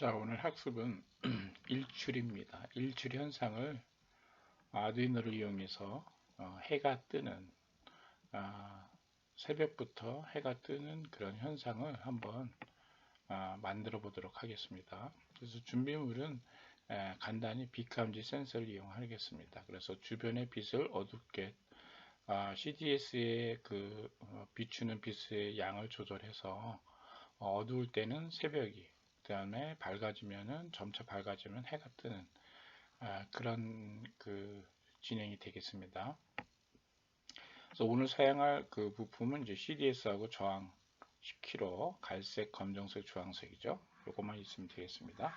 자, 오늘 학습은 일출입니다. 일출 현상을 아두이노를 이용해서 어, 해가 뜨는 아, 새벽부터 해가 뜨는 그런 현상을 한번 아, 만들어 보도록 하겠습니다. 그래서 준비물은 에, 간단히 빛감지 센서를 이용하겠습니다. 그래서 주변의 빛을 어둡게 아, CDS의 그 어, 비추는 빛의 양을 조절해서 어, 어두울 때는 새벽이 그 다음에 밝아지면은 점차 밝아지면 해가 뜨는 아, 그런 그 진행이 되겠습니다. 그래서 오늘 사용할 그 부품은 이제 CDS하고 저항 10kg 갈색, 검정색, 주황색이죠. 요것만 있으면 되겠습니다.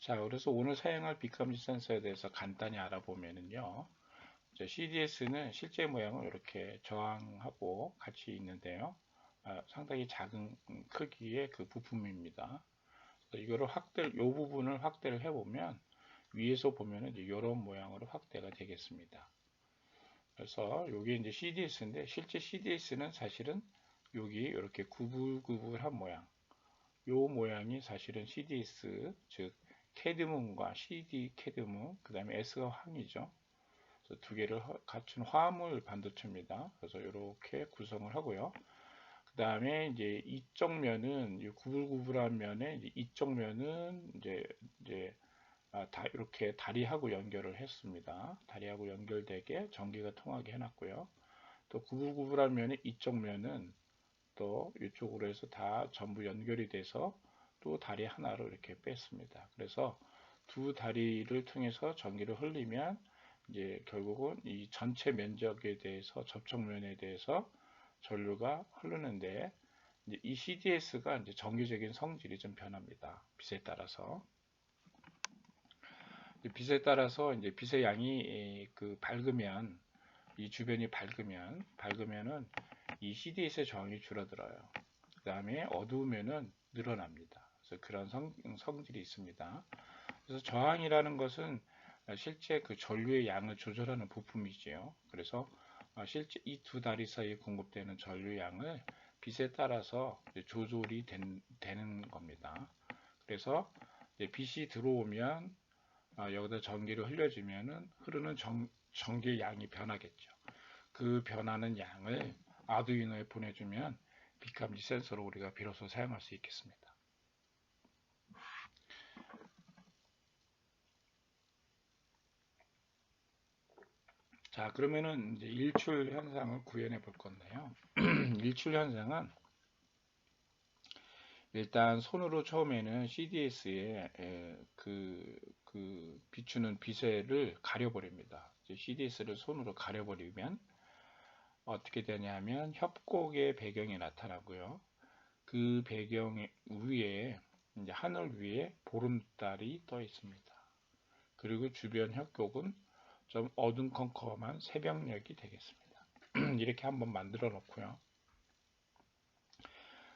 자, 그래서 오늘 사용할 빛감지 센서에 대해서 간단히 알아보면은요. CDS는 실제 모양은 이렇게 저항하고 같이 있는데요. 아, 상당히 작은 크기의 그 부품입니다. 이거를 확대, 요 부분을 확대를 해보면 위에서 보면은 이제 이런 모양으로 확대가 되겠습니다. 그래서 이게 이제 CDS인데 실제 CDS는 사실은 여기 이렇게 구불구불한 모양, 요 모양이 사실은 CDS 즉 캐드문과 CD 캐드문, 그 다음에 S가 황이죠. 두 개를 갖춘 화물 반도체입니다. 그래서 이렇게 구성을 하고요. 그 다음에 이제 이쪽 면은 구불구불한 면에 이쪽 면은 이제 이제 아, 다 이렇게 다리하고 연결을 했습니다. 다리하고 연결되게 전기가 통하게 해놨고요. 또 구불구불한 면에 이쪽 면은 또 이쪽으로 해서 다 전부 연결이 돼서 또 다리 하나로 이렇게 뺐습니다. 그래서 두 다리를 통해서 전기를 흘리면 이제 결국은 이 전체 면적에 대해서 접촉면에 대해서 전류가 흐르는데 이 CDS가 이제 정규적인 성질이 좀 변합니다. 빛에 따라서 빛에 따라서 이제 빛의 양이 그 밝으면 이 주변이 밝으면 밝으면은 이 CDS의 저항이 줄어들어요. 그 다음에 어두우면은 늘어납니다. 그래서 그런 성, 성질이 있습니다. 그래서 저항이라는 것은 실제 그 전류의 양을 조절하는 부품이지요. 그래서 아, 실제 이 두 다리 사이에 공급되는 전류 양을 빛에 따라서 조절이 된, 되는 겁니다. 그래서 빛이 들어오면 아, 여기다 전기를 흘려주면은 흐르는 전, 전기의 양이 변하겠죠. 그 변하는 양을 아두이노에 보내주면 빛감지 센서로 우리가 비로소 사용할 수 있겠습니다. 자, 그러면은 이제 일출 현상을 구현해 볼 건데요. 일출 현상은 일단 손으로 처음에는 CDS에 그, 그 비추는 빛을 가려버립니다. CDS를 손으로 가려버리면 어떻게 되냐면 협곡의 배경이 나타나고요. 그 배경 위에 이제 하늘 위에 보름달이 떠 있습니다. 그리고 주변 협곡은 좀 어둠컴컴한 새벽녘이 되겠습니다. 이렇게 한번 만들어 놓고요.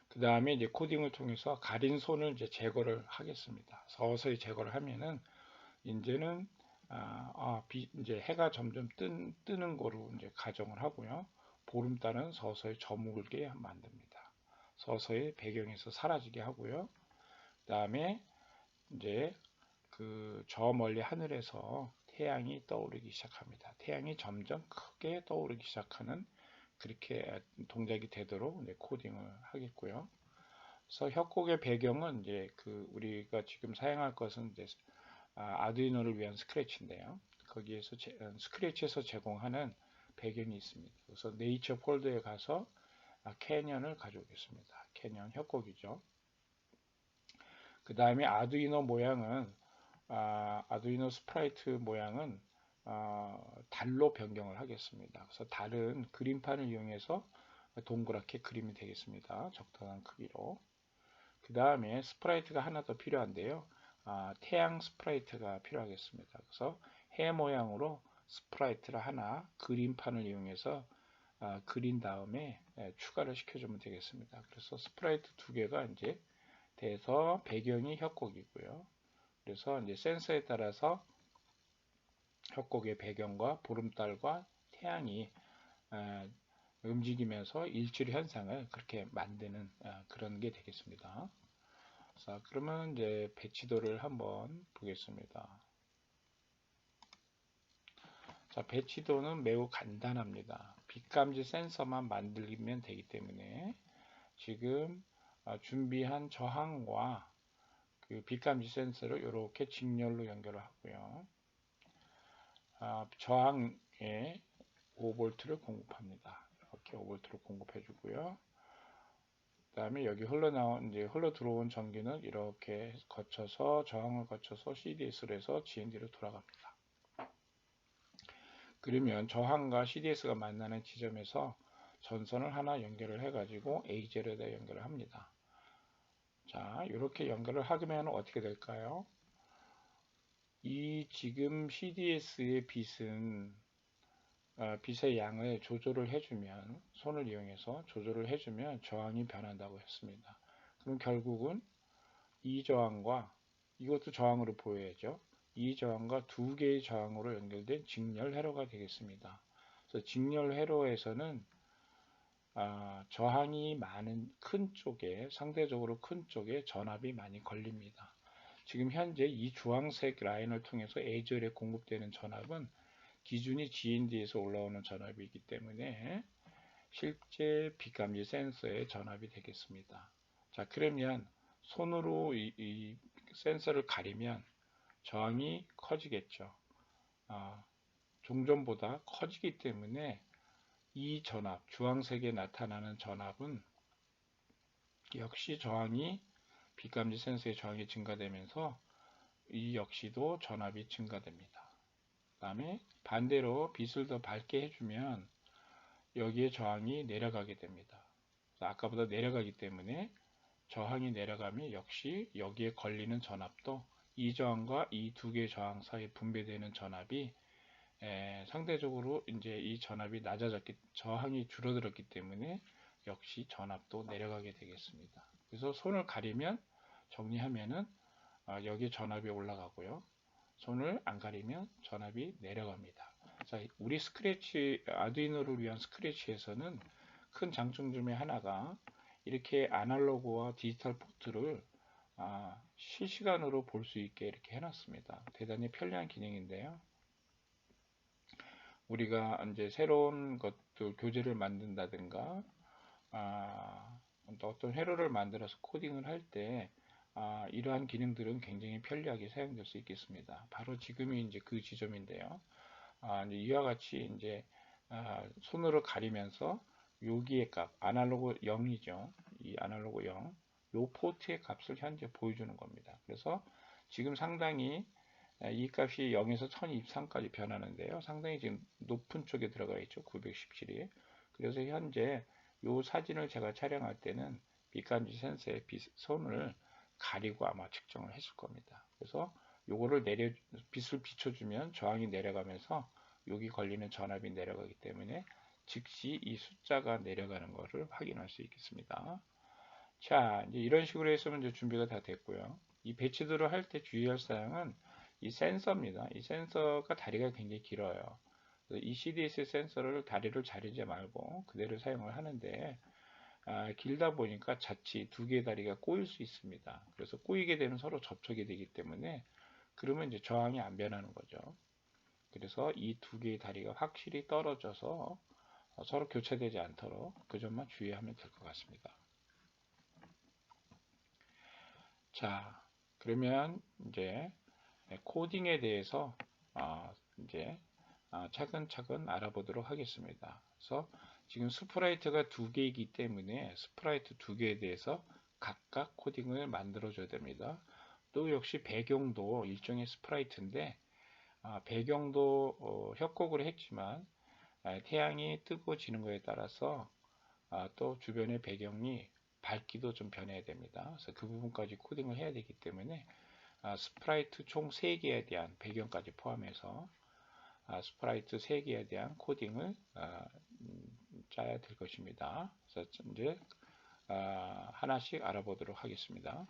그 다음에 이제 코딩을 통해서 가린 손을 이제 제거를 하겠습니다. 서서히 제거를 하면은 이제는 아, 아 비, 이제 해가 점점 뜬, 뜨는 거로 이제 가정을 하고요. 보름달은 서서히 저물게 만듭니다. 서서히 배경에서 사라지게 하고요. 그 다음에 이제 그 저 멀리 하늘에서 태양이 떠오르기 시작합니다. 태양이 점점 크게 떠오르기 시작하는 그렇게 동작이 되도록 코딩을 하겠고요. 그래서 협곡의 배경은 이제 그 우리가 지금 사용할 것은 이제 아, 아두이노를 위한 스크래치인데요. 거기에서 제, 스크래치에서 제공하는 배경이 있습니다. 그래서 네이처 폴더에 가서 아, 캐년을 가져오겠습니다. 캐년 협곡이죠. 그 다음에 아두이노 모양은 아, 아두이노 스프라이트 모양은 아, 달로 변경을 하겠습니다. 그래서 달은 그림판을 이용해서 동그랗게 그림이 되겠습니다. 적당한 크기로. 그 다음에 스프라이트가 하나 더 필요한데요. 아, 태양 스프라이트가 필요하겠습니다. 그래서 해 모양으로 스프라이트를 하나 그림판을 이용해서 아, 그린 다음에 예, 추가를 시켜주면 되겠습니다. 그래서 스프라이트 두 개가 이제 돼서 배경이 협곡이고요. 그래서 이제 센서에 따라서 협곡의 배경과 보름달과 태양이 어, 움직이면서 일출 현상을 그렇게 만드는 어, 그런 게 되겠습니다. 자, 그러면 이제 배치도를 한번 보겠습니다. 자, 배치도는 매우 간단합니다. 빛감지 센서만 만들면 되기 때문에 지금 어, 준비한 저항과 그 빛감지 센서를 이렇게 직렬로 연결을 하고요. 아, 저항에 5V를 공급합니다. 이렇게 5V를 공급해 주고요. 그 다음에 여기 흘러나온 이제 흘러 들어온 전기는 이렇게 거쳐서 저항을 거쳐서 CDS로 해서 GND로 돌아갑니다. 그러면 저항과 CDS가 만나는 지점에서 전선을 하나 연결을 해가지고 A0에다 연결을 합니다. 자, 이렇게 연결을 하면 어떻게 될까요? 이 지금 CDS의 빛은 어, 빛의 양을 조절을 해주면 손을 이용해서 조절을 해주면 저항이 변한다고 했습니다. 그럼 결국은 이 저항과 이것도 저항으로 보여야죠. 이 저항과 두 개의 저항으로 연결된 직렬 회로가 되겠습니다. 그래서 직렬 회로에서는 아, 저항이 많은 큰 쪽에 상대적으로 큰 쪽에 전압이 많이 걸립니다. 지금 현재 이 주황색 라인을 통해서 A절에 공급되는 전압은 기준이 GND에서 올라오는 전압이기 때문에 실제 빛감지 센서의 전압이 되겠습니다. 자 그러면 손으로 이, 이 센서를 가리면 저항이 커지겠죠. 아, 종전보다 커지기 때문에 이 전압, 주황색에 나타나는 전압은 역시 저항이 빛감지 센서의 저항이 증가되면서 이 역시도 전압이 증가됩니다. 그 다음에 반대로 빛을 더 밝게 해주면 여기에 저항이 내려가게 됩니다. 아까보다 내려가기 때문에 저항이 내려가면 역시 여기에 걸리는 전압도 이 저항과 이 두 개의 저항 사이에 분배되는 전압이 에, 상대적으로 이제 이 전압이 낮아졌기 저항이 줄어들었기 때문에 역시 전압도 내려가게 되겠습니다. 그래서 손을 가리면 정리하면은 어, 여기 전압이 올라가고요. 손을 안 가리면 전압이 내려갑니다. 자, 우리 스크래치 아두이노를 위한 스크래치에서는 큰 장점 중에 하나가 이렇게 아날로그와 디지털 포트를 아, 실시간으로 볼 수 있게 이렇게 해놨습니다. 대단히 편리한 기능인데요. 우리가 이제 새로운 것들 교재를 만든다든가 아, 어떤 회로를 만들어서 코딩을 할때 아, 이러한 기능들은 굉장히 편리하게 사용될 수 있겠습니다. 바로 지금이 이제 그 지점인데요. 아, 이제 이와 같이 이제 아, 손으로 가리면서 여기의 값 아날로그 0이죠. 이 아날로그 0, 요 포트의 값을 현재 보여주는 겁니다. 그래서 지금 상당히 이 값이 0에서 1023까지 변하는데요. 상당히 지금 높은 쪽에 들어가 있죠. 917이. 그래서 현재 이 사진을 제가 촬영할 때는 빛감지 센서의 빛, 손을 가리고 아마 측정을 했을 겁니다. 그래서 요거를 내려 빛을 비춰주면 저항이 내려가면서 여기 걸리는 전압이 내려가기 때문에 즉시 이 숫자가 내려가는 것을 확인할 수 있겠습니다. 자, 이제 이런 식으로 했으면 이제 준비가 다 됐고요. 이 배치도를 할 때 주의할 사항은 이 센서입니다. 이 센서가 다리가 굉장히 길어요. 이 CDS 센서를 다리를 자르지 말고 그대로 사용을 하는데 아, 길다 보니까 자칫 두 개의 다리가 꼬일 수 있습니다. 그래서 꼬이게 되면 서로 접촉이 되기 때문에 그러면 이제 저항이 안 변하는 거죠. 그래서 이 두 개의 다리가 확실히 떨어져서 서로 교차되지 않도록 그 점만 주의하면 될 것 같습니다. 자, 그러면 이제 네, 코딩에 대해서 어, 이제 어, 차근차근 알아보도록 하겠습니다. 그래서 지금 스프라이트가 두 개이기 때문에 스프라이트 두 개에 대해서 각각 코딩을 만들어 줘야 됩니다. 또 역시 배경도 일종의 스프라이트인데 아, 배경도 어, 협곡을 했지만 아, 태양이 뜨고 지는 것에 따라서 아, 또 주변의 배경이 밝기도 좀 변해야 됩니다. 그래서 그 부분까지 코딩을 해야 되기 때문에 아, 스프라이트 총 3개에 대한 배경까지 포함해서 아, 스프라이트 3개에 대한 코딩을 아, 음, 짜야 될 것입니다. 그래서 이제 하나씩 알아보도록 하겠습니다.